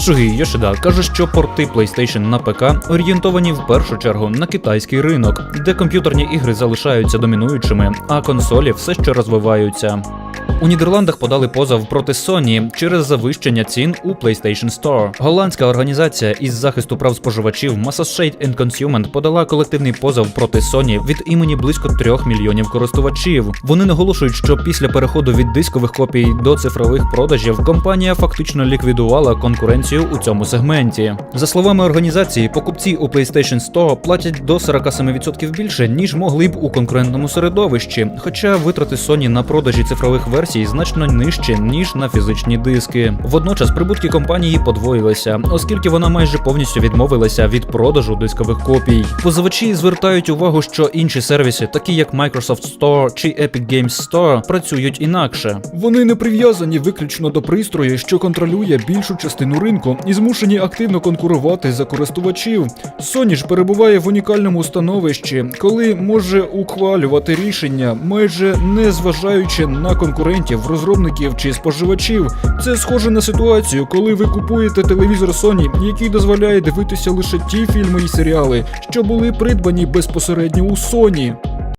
Шугі Йошида каже, що порти PlayStation на ПК орієнтовані в першу чергу на китайський ринок, де комп'ютерні ігри залишаються домінуючими, а консолі все ще розвиваються. У Нідерландах подали позов проти Sony через завищення цін у PlayStation Store. Голландська організація із захисту прав споживачів Massachusett and Consumer подала колективний позов проти Sony від імені близько трьох мільйонів користувачів. Вони наголошують, що після переходу від дискових копій до цифрових продажів компанія фактично ліквідувала конкуренцію у цьому сегменті. За словами організації, покупці у PlayStation Store платять до 47% більше, ніж могли б у конкурентному середовищі, хоча витрати Sony на продажі цифрових версій значно нижчі, ніж на фізичні диски. Водночас прибутки компанії подвоїлися, оскільки вона майже повністю відмовилася від продажу дискових копій. Позивачі звертають увагу, що інші сервіси, такі як Microsoft Store чи Epic Games Store, працюють інакше. Вони не прив'язані виключно до пристрою, що контролює більшу частину ринку, і змушені активно конкурувати за користувачів. Sony ж перебуває в унікальному становищі, коли може ухвалювати рішення, майже не зважаючи на конкурентів, розробників чи споживачів. Це схоже на ситуацію, коли ви купуєте телевізор Sony, який дозволяє дивитися лише ті фільми і серіали, що були придбані безпосередньо у Sony.